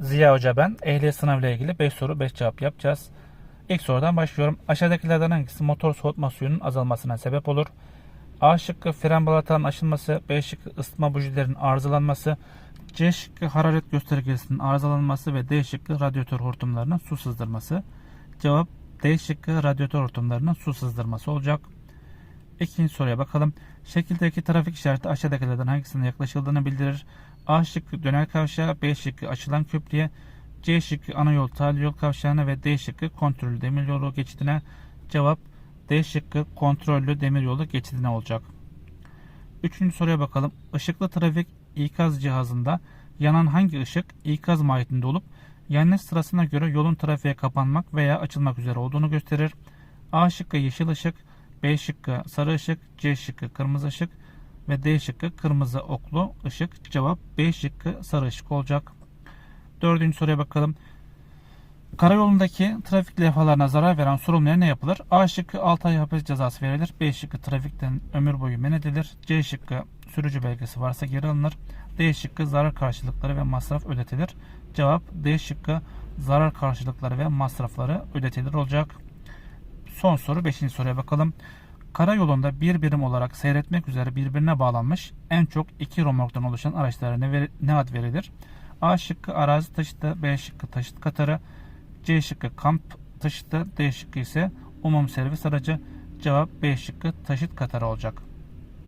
Ziya Hoca ben. Ehliyet sınavıyla ilgili 5 soru 5 cevap yapacağız. İlk sorudan başlıyorum. Aşağıdakilerden hangisi motor soğutma suyunun azalmasına sebep olur? A şıkkı fren balataların aşınması, B şıkkı ısıtma bujilerinin arızalanması, C şıkkı hararet göstergesinin arızalanması ve D şıkkı radyatör hortumlarının su sızdırması. Cevap D şıkkı radyatör hortumlarının su sızdırması olacak. İkinci soruya bakalım. Şekildeki trafik işareti aşağıdakilerden hangisine yaklaşıldığını bildirir. A şıkkı dönel kavşağı, B şıkkı açılan köprüye, C şıkkı ana yol tali yol kavşağına ve D şıkkı kontrollü demiryolu geçidine. Cevap D şıkkı kontrollü demiryolu geçidine olacak. Üçüncü soruya bakalım. Işıklı trafik ikaz cihazında yanan hangi ışık ikaz mahiyetinde olup yanlış sırasına göre yolun trafiğe kapanmak veya açılmak üzere olduğunu gösterir. A şıkkı yeşil ışık, B şıkkı sarı ışık, C şıkkı kırmızı ışık ve D şıkkı kırmızı oklu ışık. Cevap B şıkkı sarı ışık olacak. Dördüncü soruya bakalım. Karayolundaki trafik levhalarına zarar veren sorumluya ne yapılır? A şıkkı 6 ay hapis cezası verilir. B şıkkı trafikten ömür boyu men edilir. C şıkkı sürücü belgesi varsa geri alınır. D şıkkı zarar karşılıkları ve masraf ödetilir. Cevap D şıkkı zarar karşılıkları ve masrafları ödetilir olacak. Son soru 5. soruya bakalım. Karayolunda bir birim olarak seyretmek üzere birbirine bağlanmış en çok iki romorktan oluşan araçlara ne, veri- ne ad verilir? A şıkkı arazi taşıtı, B şıkkı taşıt katarı, C şıkkı kamp taşıtı, D şıkkı ise umum servis aracı. Cevap B şıkkı taşıt katarı olacak.